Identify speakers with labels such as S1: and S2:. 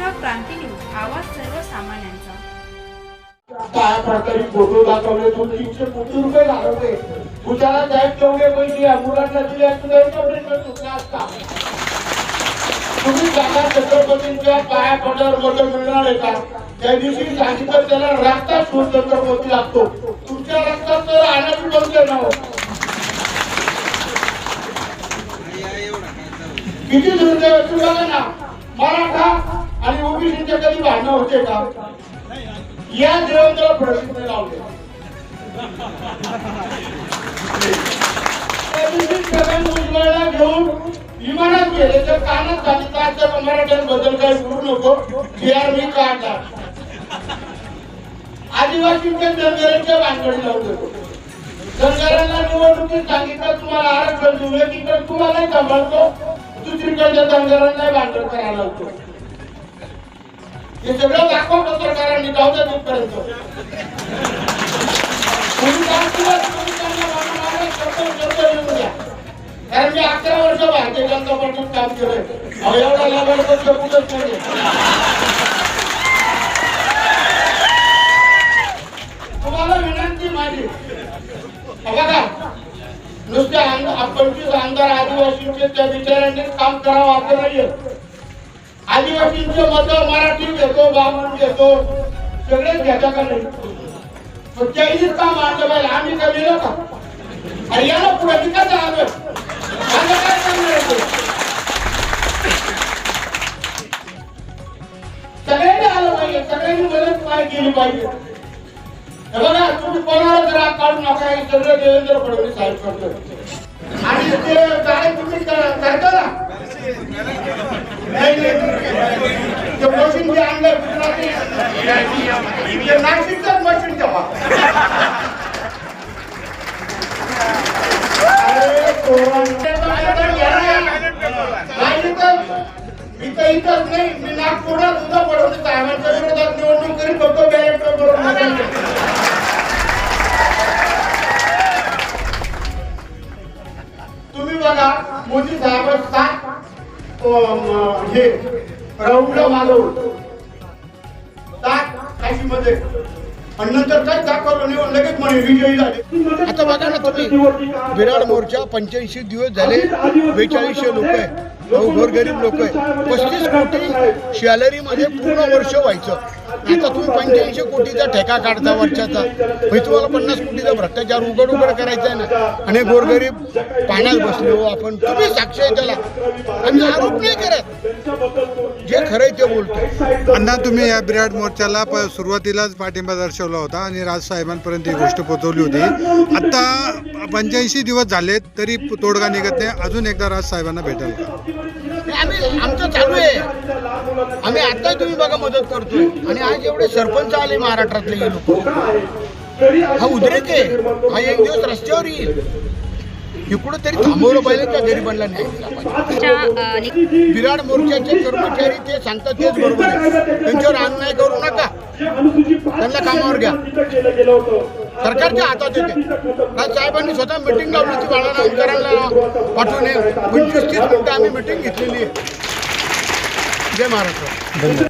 S1: Maharashtra Kranti news आवाज सर्वसामान्यांचा.
S2: काय प्रकारे फोटो दाखवले दोन तीनशे कोटी रुपये घालवले तेवढे पैसे या मुलांना दिले असते तेवढे असता तुम्ही दादा छत्रपतींच्या पाया मत मिळणार आहे का? त्या दिवशी सांगितलं त्याला शोध छत्रपती लागतो. तुमच्या रक्तात तर आणायची बंद ना हो. किती दुर्दैव ना? मराठा आणि ओबीसीचे कधी भांडणं होते का? या देवेंद्र प्रश्न लावले. घेऊन विमानात गेले. तर कानात सांगितलं आजच्या मराठ्यांबद्दल काही बोलू नको. जे आर मी काढला आदिवासींच्या जनगरांच्या भानगडी लावले. सरकारांना निवडणुकीत सांगितलं तुम्हाला आरक्षण देऊ एकीकडे तुम्हालाही सांभाळतो. दुसरीकडच्या धनगरांनाही भांडण करायला लावतो. हे सगळं दाखवा पत्रकारांनी जाऊ द्या तिथपर्यंत. कारण मी अकरा वर्ष भारतीय जनता पार्टीत काम केलंय. अहो, एवढा लाभार्थी कुठंच नाही तुम्हाला विनंती माझी. बघा नुसते आमदार पंचवीस आमदार आदिवासींचे त्या बिचाऱ्यांनी काम करावं असं नाहीये. आदिवासींचं मत मराठी घेतो ब्राह्मण घेतो. सगळेच घेता का नाही? पण चाळीस का मानलं पाहिजे आम्ही का गेलो का? अरे याला पुढे विकास आलं काय करणार सगळ्यांनी आलं पाहिजे सगळ्यांनी मदत काय केली पाहिजे. बघा तुम्ही कोणाला जरा काढून नका सगळं देवेंद्र फडणवीस साहेब करतो आणि ते काय तुम्ही करा करता ना नाही, नाही. ते मशीन जे आणलंय गुजराती ते नाशिकचंच मशीन इथं इथंच नाही मी नागपुरात सुद्धा विरोधात निवडणूक करीत बॅलेट तुम्ही बघा मोदी साहेब सात हे राऊंड मागवलं सात काशीमध्ये. आणि नंतर काय दाखवलं नाही लगेच म्हणे विजयी झाले
S3: आता बघा ना तुम्ही विराट मोर्चा पंच्याऐंशी दिवस झाले बेचाळीसशे लोक आहे नऊ गोरगरीब लोक आहे. पस्तीस कोटी सॅलरीमध्ये पूर्ण वर्ष व्हायचं. आता तुम्ही पंच्याऐंशी कोटीचा ठेका काढता वर्षाचा. म्हणजे तुम्हाला पन्नास कोटीचा भ्रष्टाचार उघड उघड करायचा आहे ना. आणि गोरगरीब पाण्यात बसलो आपण. तुम्ही साक्षी आहे त्याला. आम्ही आरोप नाही करत. जे खरं आहे ते बोलतो.
S4: अण्णा तुम्ही या बिराट मोर्चाला प- सुरुवातीलाच पाठिंबा दर्शवला होता आणि राजसाहेबांपर्यंत ही गोष्ट पोहोचवली होती. आता पंच्याऐंशी दिवस झालेत तरी तोडगा निघत नाही. अजून एकदा राजसाहेबांना भेटाल का?
S3: हे आम्ही आमचं चालू आहे. आम्ही आता तुम्ही बघा मदत करतोय. आणि आज एवढे सरपंच आले महाराष्ट्रातले हे लोक. हा उद्रेक आहे. हा एक दिवस रस्त्यावर येईल. इकडं तरी थांबवलं पाहिजे त्या गरिबांना न्याय दिला पाहिजे.
S1: च्या, अ, नि-
S3: विराट मोर्चाचे कर्मचारी ते सांगतात तेच बरोबर आहे. त्यांच्यावर अन्याय करू नका. त्यांना कामावर घ्या. सरकारच्या हातात येते. आज साहेबांनी स्वतः मिटिंग लावली होती बाळाला आमदारांना पाठवून. पंचवीस तीस मिनिटं आम्ही मिटिंग घेतलेली आहे. जय महाराष्ट्र.